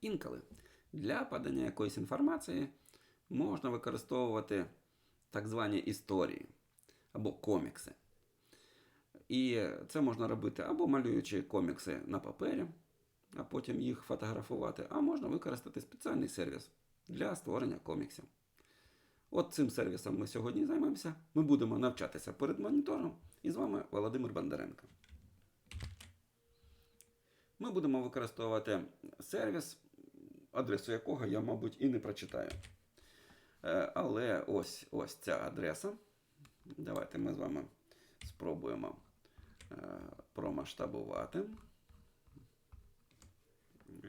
Інколи для подання якоїсь інформації можна використовувати так звані історії або комікси. І це можна робити або малюючи комікси на папері, а потім їх фотографувати, а можна використати спеціальний сервіс для створення коміксів. От цим сервісом ми сьогодні займемося. Ми будемо навчатися перед монітором. І з вами Володимир Бондаренко. Ми будемо використовувати сервіс, адресу якого я, мабуть, і не прочитаю. Е, Але ось ось ця адреса. Давайте ми з вами спробуємо е, промасштабувати.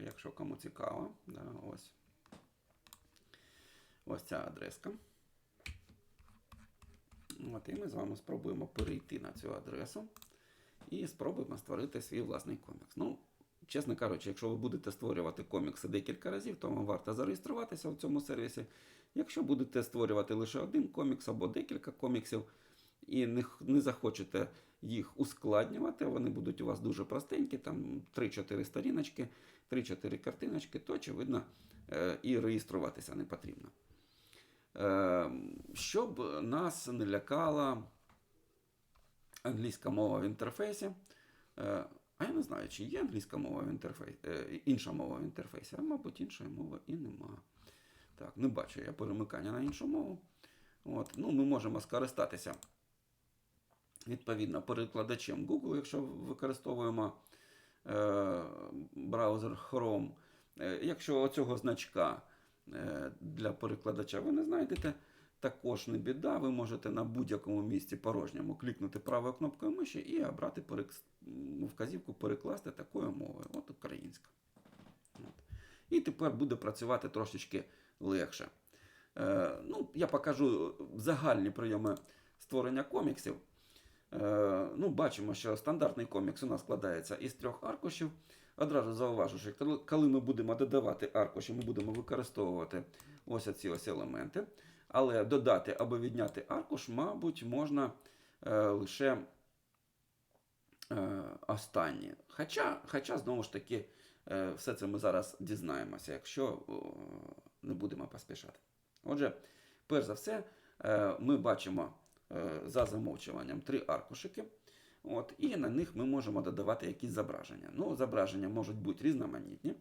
Якщо кому цікаво, да, ось. Ось ця адреска. От, і ми з вами спробуємо перейти на цю адресу і спробуємо створити свій власний комікс. Ну, чесно кажучи, якщо ви будете створювати комікси декілька разів, то вам варто зареєструватися в цьому сервісі. Якщо будете створювати лише один комікс або декілька коміксів, і не, не захочете їх ускладнювати, вони будуть у вас дуже простенькі, там 3-4 сторіночки, 3-4 картиночки, то очевидно е, і реєструватися не потрібно. Е, Щоб нас не лякала англійська мова в інтерфейсі. Е, А я не знаю, чи є англійська мова в інтерфейсі, інша мова в інтерфейсі, а мабуть, іншої мови і нема. Так, не бачу я перемикання на іншу мову. От, ну, ми можемо скористатися відповідно перекладачем Google, якщо використовуємо е, браузер Chrome. Е, якщо оцього значка е, для перекладача ви не знайдете, також не біда, ви можете на будь-якому місці порожньому клікнути правою кнопкою миші і обрати вказівку перекласти такою мовою. От українська. От. І тепер буде працювати трошечки легше. Е, ну, я покажу загальні прийоми створення коміксів. Е, ну, бачимо, що стандартний комікс у нас складається із трьох аркушів. Одразу зауважу, що коли ми будемо додавати аркуші, ми будемо використовувати ось ці ось елементи. Але додати або відняти аркуш, мабуть, можна е, лише е, останні. Хоча, хоча, знову ж таки, е, все це ми зараз дізнаємося, якщо о, не будемо поспішати. Отже, перш за все, е, ми бачимо е, за замовчуванням три аркушики. От, і на них ми можемо додавати якісь зображення. Ну, зображення можуть бути різноманітні.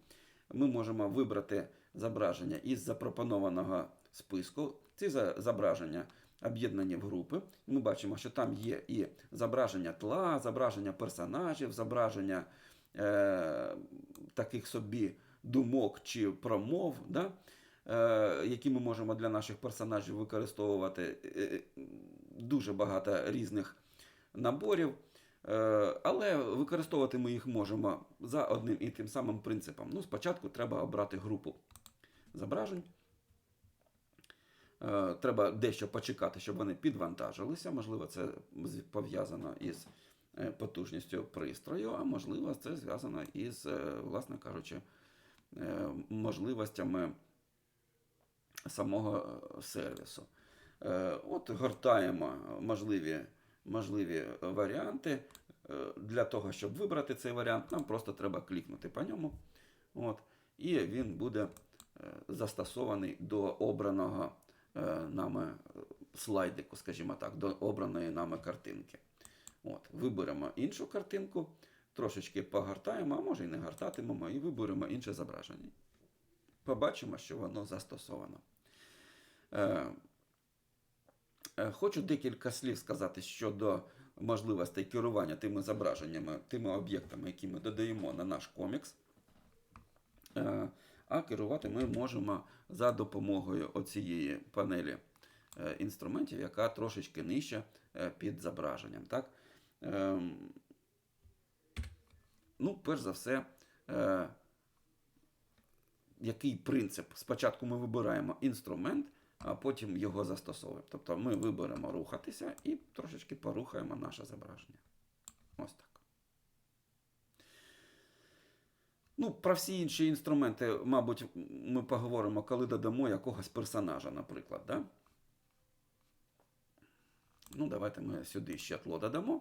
Ми можемо вибрати зображення із запропонованого списку. Ці зображення об'єднані в групи. Ми бачимо, що там є і зображення тла, зображення персонажів, зображення е, таких собі думок чи промов, да? е, які ми можемо для наших персонажів використовувати. Е, Дуже багато різних наборів. Е, Але використовувати ми їх можемо за одним і тим самим принципом. Ну, спочатку треба обрати групу зображень. Е, Треба дещо почекати, щоб вони підвантажилися. Можливо, це пов'язано із е, потужністю пристрою, а можливо, це зв'язано із, е, власне кажучи, можливостями самого сервісу. От гортаємо можливі, можливі варіанти. Для того, щоб вибрати цей варіант, нам просто треба клікнути по ньому. От, і він буде застосований до обраного нами е, слайдику, скажімо так, до обраної нами картинки. От, виберемо іншу картинку, трошечки погортаємо, а може і не гортатимемо, і виберемо інше зображення. Побачимо, що воно застосовано. Е, Е, Хочу декілька слів сказати щодо можливостей керування тими зображеннями, тими об'єктами, які ми додаємо на наш комікс. Е, А керувати ми можемо за допомогою оцієї панелі е, інструментів, яка трошечки нижче е, під зображенням. Так? Ем, Ну, перш за все, е, який принцип? Спочатку ми вибираємо інструмент, а потім його застосовуємо. Тобто ми виберемо рухатися і трошечки порухаємо наше зображення. Ось так. Ну, про всі інші інструменти, мабуть, ми поговоримо, коли додамо якогось персонажа, наприклад. Да? Ну, давайте ми сюди ще тло додамо.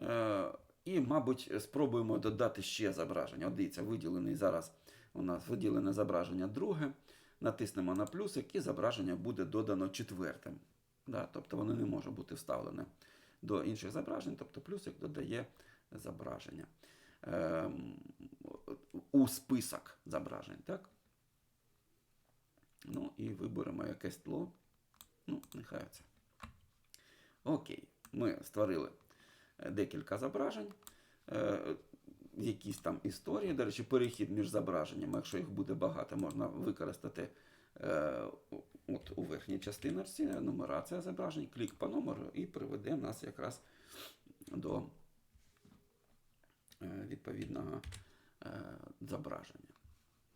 Е, І, мабуть, спробуємо додати ще зображення. От дивіться, виділений зараз у нас виділене зображення друге. Натиснемо на плюсик і зображення буде додано четвертим. Да? Тобто воно не може бути вставлене до інших зображень, тобто плюсик додає зображення ем, у список зображень. Так? Ну і виберемо якесь тло. Ну, нехай це. Окей, ми створили е, декілька зображень, е, якісь там історії. До речі, перехід між зображеннями, якщо їх буде багато, можна використати е, от у верхній частинці нумерація зображень, клік по номеру і приведе нас якраз до відповідного зображення.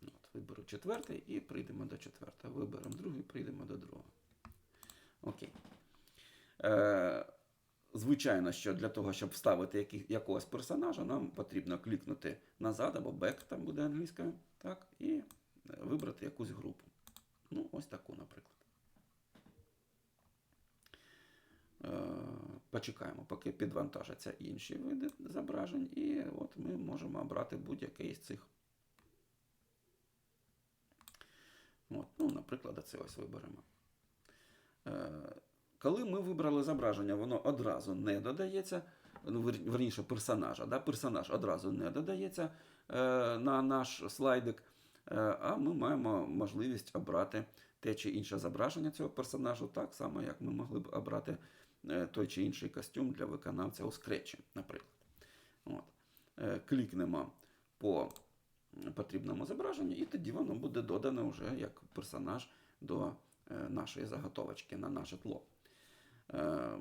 От, виберу четвертий і прийдемо до четвертого. Виберемо другий, прийдемо до другого. Окей. Е, звичайно, що для того, щоб вставити які, якогось персонажа, нам потрібно клікнути назад або back, там буде англійською, так, і е, вибрати якусь групу. Ну, ось таку, наприклад. Е, почекаємо, поки підвантажаться інші види зображень, і от ми можемо обрати будь-який із цих. От, ну, наприклад, це ось виберемо. Е, коли ми вибрали зображення, воно одразу не додається, ну, верніше персонажа. Да? Персонаж одразу не додається е, на наш слайдик, е, а ми маємо можливість обрати те чи інше зображення цього персонажу, так само, як ми могли б обрати той чи інший костюм для виконавця у скретчі, наприклад. От. Е, клікнемо по потрібному зображенню, і тоді воно буде додане вже як персонаж до е, нашої заготовочки на наше тло. Е,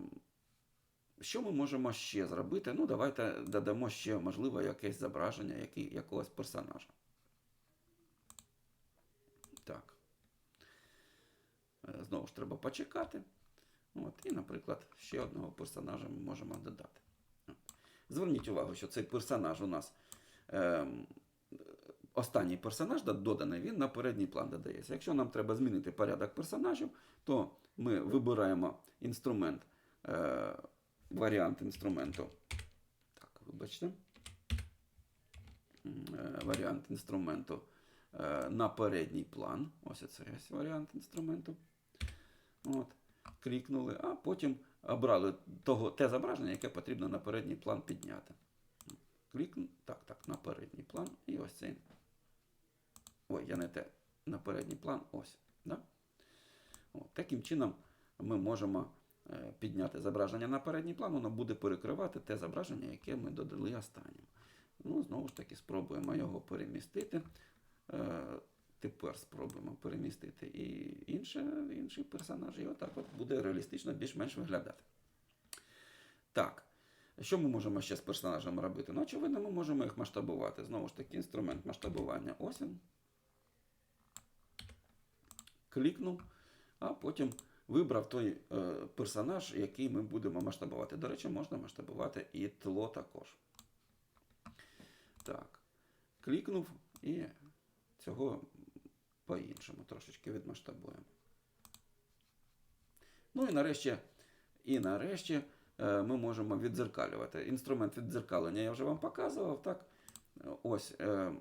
Що ми можемо ще зробити? Ну, давайте додамо ще, можливо, якесь зображення який, якогось персонажа. Так. Е, Знову ж треба почекати. От, і, наприклад, ще одного персонажа ми можемо додати. Зверніть увагу, що цей персонаж у нас. ем, Останній персонаж доданий, він на передній план додається. Якщо нам треба змінити порядок персонажів, то ми вибираємо інструмент, е, варіант інструменту. Так, вибачте. Е, Варіант інструменту е, на передній план. Ось це варіант інструменту. От. Клікнули, а потім обрали того, те зображення, яке потрібно на передній план підняти. Клікну, так, так, на передній план. І ось цей. Ой, я не те. На передній план, ось. Да? От, таким чином ми можемо е, підняти зображення на передній план, воно буде перекривати те зображення, яке ми додали останнім. Ну, знову ж таки, спробуємо його перемістити. Тепер спробуємо перемістити і інше, інший персонаж, і отак от буде реалістично більш-менш виглядати. Так. Що ми можемо ще з персонажами робити? Ну, очевидно, ми можемо їх масштабувати. Знову ж таки, інструмент масштабування ось він. Клікнув, а потім вибрав той е, персонаж, який ми будемо масштабувати. До речі, можна масштабувати і тло також. Так. Клікнув і цього по-іншому трошечки відмасштабуємо. Ну і нарешті, і нарешті е, ми можемо віддзеркалювати. Інструмент віддзеркалення я вже вам показував. Так? Ось е,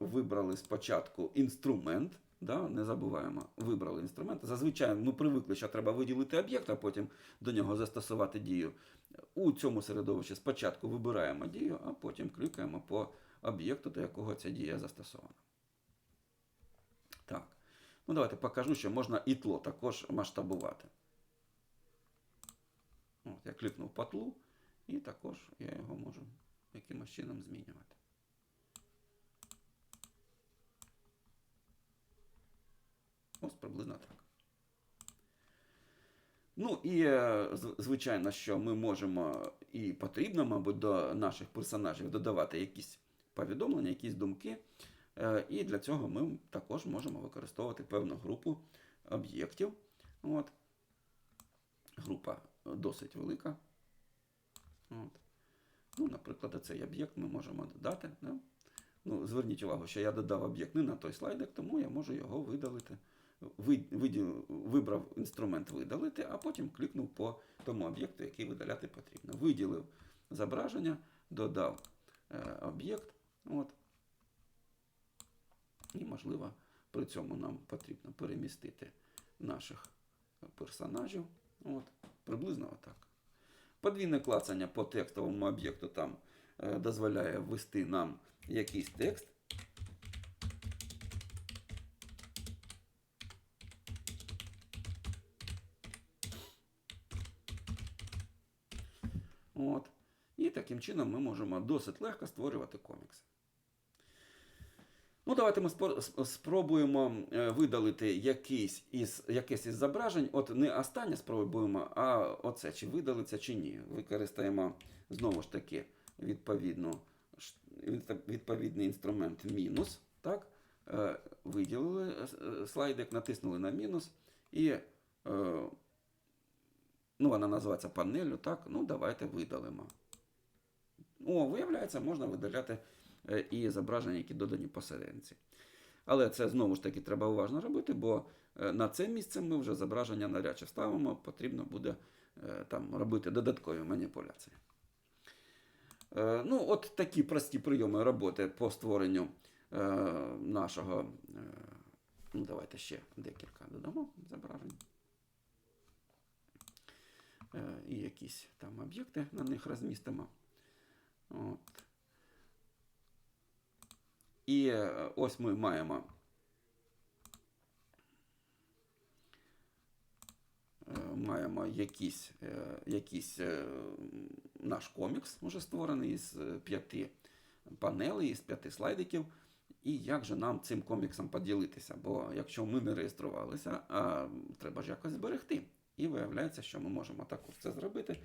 вибрали спочатку інструмент. Да, не забуваємо, вибрали інструмент. Зазвичай ми привикли, що треба виділити об'єкт, а потім до нього застосувати дію. У цьому середовищі спочатку вибираємо дію, а потім клікаємо по об'єкту, до якого ця дія застосована. Так. Ну, давайте покажу, що можна і тло також масштабувати. От, я клікнув по тлу, і також я його можу якимось чином змінювати. Ось приблизно так. Ну і е, звичайно, що ми можемо і потрібно, мабуть, до наших персонажів додавати якісь повідомлення, якісь думки. Е, І для цього ми також можемо використовувати певну групу об'єктів. От. Група досить велика. От. Ну, наприклад, цей об'єкт ми можемо додати. Да? Ну, зверніть увагу, що я додав об'єкт не на той слайдик, тому я можу його видалити. Виділ- Вибрав інструмент видалити, а потім клікнув по тому об'єкту, який видаляти потрібно. Виділив зображення, додав е, об'єкт. От. І, можливо, при цьому нам потрібно перемістити наших персонажів. От, приблизно отак. Подвійне клацання по текстовому об'єкту там е, дозволяє ввести нам якийсь текст. От. І таким чином ми можемо досить легко створювати комікси. Ну, давайте ми спробуємо е, видалити якийсь із, якесь із зображень. От не останнє спробуємо, а оце, чи видалиться, чи ні. Використаємо знову ж таки відповідну, відповідний інструмент мінус. Так? Е, Виділили е, слайдик, натиснули на мінус і ну, вона називається панелью. Так? Ну, давайте видалимо. О, виявляється, можна видаляти і зображення, які додані посерединці. Але це знову ж таки треба уважно робити, бо е, на це місце ми вже зображення нарядче ставимо, потрібно буде е, там робити додаткові маніпуляції. Е, Ну, от такі прості прийоми роботи по створенню е, нашого. е, Ну, давайте ще декілька додамо зображень. Е, І якісь там об'єкти на них розмістимо. От. І е, ось ми маємо е, маємо якийсь, е, якийсь наш комікс, вже створений із п'яти панелей, із п'яти слайдиків. І як же нам цим коміксом поділитися? Бо якщо ми не реєструвалися, а треба ж якось зберегти. І виявляється, що ми можемо також це зробити,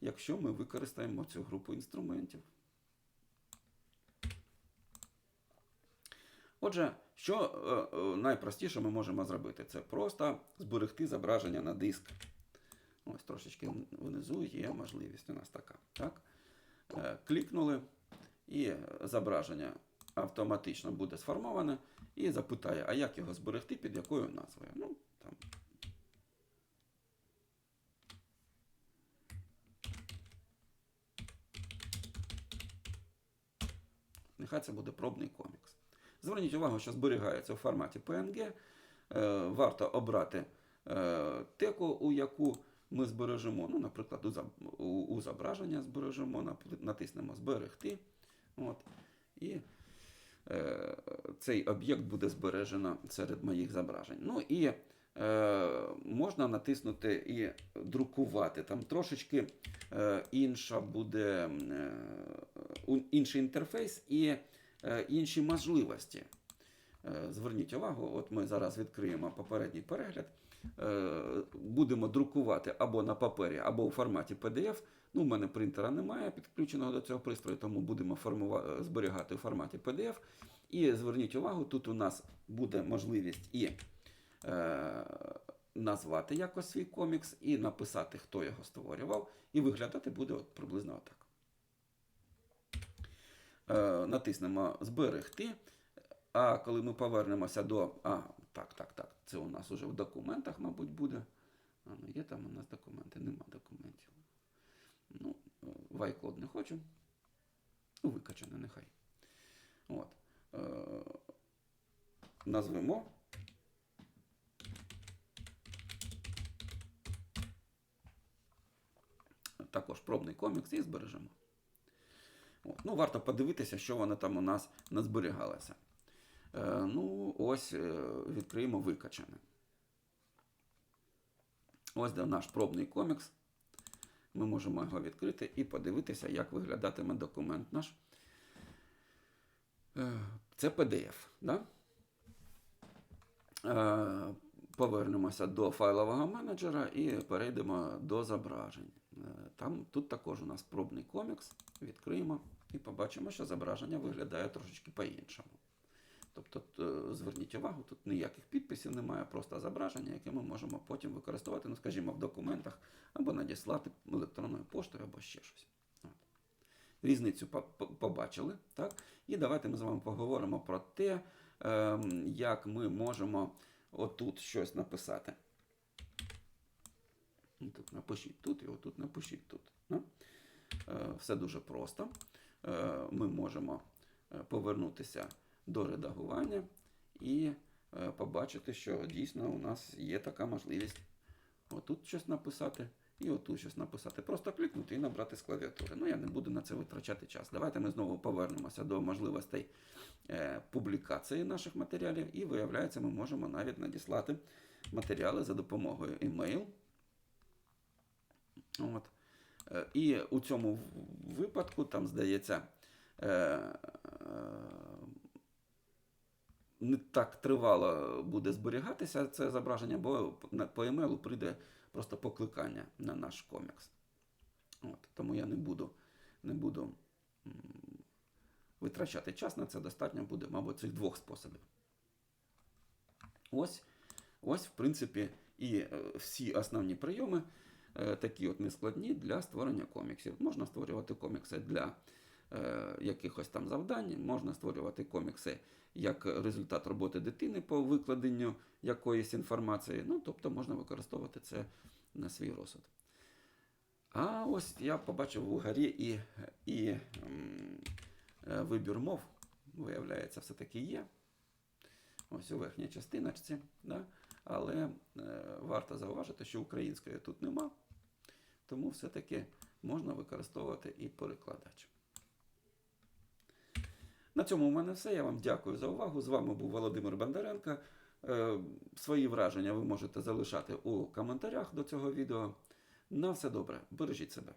якщо ми використаємо цю групу інструментів. Отже, що е, е, найпростіше ми можемо зробити? Це просто зберегти зображення на диск. Ось трошечки внизу є можливість у нас така. Так? Е, клікнули, і зображення автоматично буде сформоване і запитає, а як його зберегти, під якою назвою. Ну, там. Нехай це буде пробний комікс. Зверніть увагу, що зберігається у форматі PNG. Е, варто обрати е, теку, у яку ми збережемо. Ну, наприклад, у, зоб- у, у зображення збережемо, натиснемо Зберегти. От, і е, цей об'єкт буде збережено серед моїх зображень. Ну і е, можна натиснути і друкувати. Там трошечки е, інша буде е, інший інтерфейс і інші можливості. Е, Зверніть увагу, от ми зараз відкриємо попередній перегляд. Е, Будемо друкувати або на папері, або у форматі PDF. Ну, у мене принтера немає підключеного до цього пристрою, тому будемо зберігати у форматі PDF. І зверніть увагу, тут у нас буде можливість і е, назвати якось свій комікс, і написати, хто його створював, і виглядати буде от приблизно отак. Е, натиснемо Зберегти. А коли ми повернемося до. А, так, так, так. Це у нас уже в документах, мабуть, буде. А, ну, є там у нас документи, нема документів. Ну, е, в не хочу. Ну, викачане, нехай. От. Е, назвемо. Також пробний комікс і збережемо. Ну, варто подивитися, що воно там у нас назберігалося. Е, ну, ось е, відкриємо викачане. Ось де наш пробний комікс. Ми можемо його відкрити і подивитися, як виглядатиме документ наш. Е, Це PDF. Да? Повернемося до файлового менеджера і перейдемо до зображень. Там, тут також у нас пробний комікс. Відкриємо і побачимо, що зображення виглядає трошечки по-іншому. Тобто, е, зверніть увагу, тут ніяких підписів немає, просто зображення, яке ми можемо потім використовувати, ну, скажімо, в документах або надіслати електронною поштою, або ще щось. От. Різницю по- по- побачили. Так? І давайте ми з вами поговоримо про те, ем, як ми можемо отут щось написати. Тут напишіть тут і отут напишіть тут. Ну? е, все дуже просто. Е, Ми можемо е, повернутися до редагування і е, побачити, що дійсно у нас є така можливість отут щось написати і отут щось написати. Просто клікнути і набрати з клавіатури. Ну, я не буду на це витрачати час. Давайте ми знову повернемося до можливостей публікації наших матеріалів, і виявляється, ми можемо навіть надіслати матеріали за допомогою email. От. Е, І у цьому випадку, там, здається, е, е, не так тривало буде зберігатися це зображення, бо по емейлу прийде просто покликання на наш комікс. От, тому я не буду, не буду витрачати час на це, достатньо буде, мабуть, цих двох способів. Ось, ось, в принципі, і всі основні прийоми, такі от нескладні для створення коміксів. Можна створювати комікси для е, якихось там завдань, можна створювати комікси як результат роботи дитини по викладенню якоїсь інформації. Ну, тобто можна використовувати це на свій розсуд. А ось я побачив у горі і, і е, вибір мов, виявляється, все-таки є. Ось у верхній частиночці. Да? Але е, варто зауважити, що української тут нема, тому все-таки можна використовувати і перекладач. На цьому в мене все. Я вам дякую за увагу. З вами був Володимир Бондаренко. Е, Свої враження ви можете залишати у коментарях до цього відео. На все добре, бережіть себе.